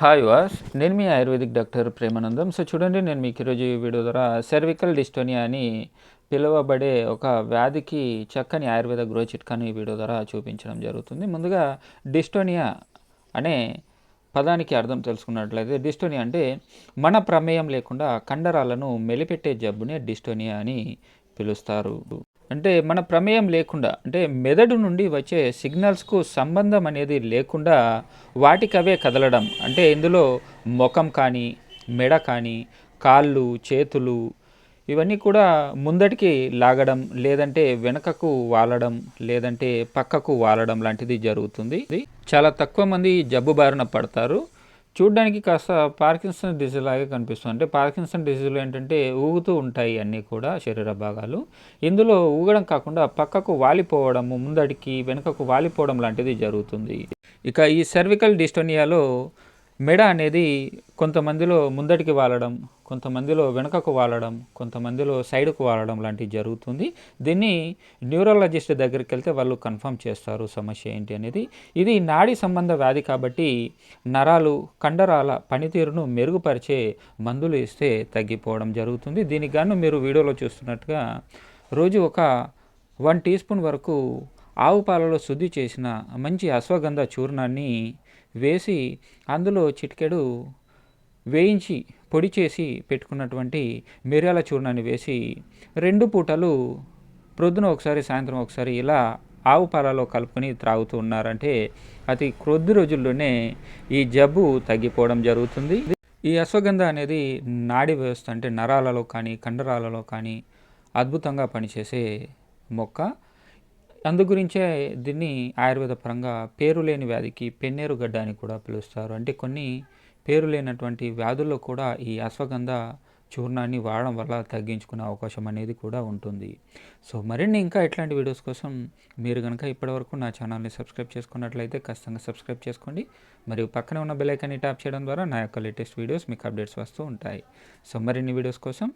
Hi వాస్ నేను మీ ఆయుర్వేదిక్ డాక్టర్ ప్రేమానందం. సో చూడండి నేను మీకు ఈరోజు ఈ వీడియో ద్వారా సెర్వికల్ డిస్టోనియా అని పిలువబడే ఒక వ్యాధికి చక్కని ఆయుర్వేద గృహ చిట్కాని ఈ వీడియో ద్వారా చూపించడం జరుగుతుంది. ముందుగా డిస్టోనియా అనే పదానికి అర్థం తెలుసుకున్నట్లయితే డిస్టోనియా అంటే మన ప్రమేయం లేకుండా కండరాలను మెలిపెట్టే జబ్బునే డిస్టోనియా అని పిలుస్తారు. అంటే మన ప్రమేయం లేకుండా అంటే మెదడు నుండి వచ్చే సిగ్నల్స్కు సంబంధం అనేది లేకుండా వాటికవే కదలడం. అంటే ఇందులో ముఖం కానీ మెడ కానీ కాళ్ళు చేతులు ఇవన్నీ కూడా ముందటికి లాగడం లేదంటే వెనకకు వాలడం లేదంటే పక్కకు వాలడం లాంటిది జరుగుతుంది. ఇది చాలా తక్కువ మంది జబ్బు బారిన పడతారు. చూడడానికి కాస్త పార్కిన్సన్ డిజీజ్ లాగే కనిపిస్తుంది. అంటే పార్కిన్సన్ డిసీజ్లో ఏంటంటే ఊగుతూ ఉంటాయి అన్నీ కూడా శరీర భాగాలు. ఇందులో ఊగడం కాకుండా పక్కకు వాలిపోవడము ముందడికి వెనుకకు వాలిపోవడం లాంటిది జరుగుతుంది. ఇక ఈ సర్వికల్ డిస్టోనియాలో మెడ అనేది కొంతమందిలో ముందటికి వాలడం కొంతమందిలో వెనుకకు వాలడం కొంతమందిలో సైడ్కు వాలడం లాంటివి జరుగుతుంది. దీన్ని న్యూరాలజిస్ట్ దగ్గరికి వెళ్తే వాళ్ళు కన్ఫర్మ్ చేస్తారు సమస్య ఏంటి అనేది. ఇది నాడీ సంబంధ వ్యాధి కాబట్టి నరాలు కండరాల పనితీరును మెరుగుపరిచే మందులు ఇస్తే తగ్గిపోవడం జరుగుతుంది. దీనికి గాను మీరు వీడియోలో చూస్తున్నట్టుగా రోజు ఒక వన్ టీ స్పూన్ వరకు ఆవు పాలలో శుద్ధి చేసిన మంచి అశ్వగంధ చూర్ణాన్ని వేసి అందులో చిటికెడు వేయించి పొడి చేసి పెట్టుకున్నటువంటి మిరియాల చూర్ణాన్ని వేసి రెండు పూటలు ప్రొద్దున ఒకసారి సాయంత్రం ఒకసారి ఇలా ఆవు పాలలో కలుపుకొని త్రాగుతూ ఉన్నారంటే అతి కొద్ది రోజుల్లోనే ఈ జబ్బు తగ్గిపోవడం జరుగుతుంది. ఈ అశ్వగంధ అనేది నాడి వ్యవస్థ అంటే నరాలలో కానీ కండరాలలో కానీ అద్భుతంగా పనిచేసే మొక్క. అందు గురించే దీన్ని ఆయుర్వేద పరంగా పేరు లేని వ్యాధికి పెన్నేరు గడ్డ అని కూడా పిలుస్తారు. అంటే కొన్ని పేరు లేనటువంటి వ్యాధుల్లో కూడా ఈ అశ్వగంధ చూర్ణాన్ని వాడడం వల్ల తగ్గించుకునే అవకాశం అనేది కూడా ఉంటుంది. సో మరిన్ని ఇంకా ఇట్లాంటి వీడియోస్ కోసం మీరు కనుక ఇప్పటివరకు నా ఛానల్ని సబ్స్క్రైబ్ చేసుకున్నట్లయితే ఖచ్చితంగా సబ్స్క్రైబ్ చేసుకోండి. మరియు పక్కనే ఉన్న బెల్ ఐకాన్ని ట్యాప్ చేయడం ద్వారా నా యొక్క లేటెస్ట్ వీడియోస్ మీకు అప్డేట్స్ వస్తూ ఉంటాయి. సో మరిన్ని వీడియోస్ కోసం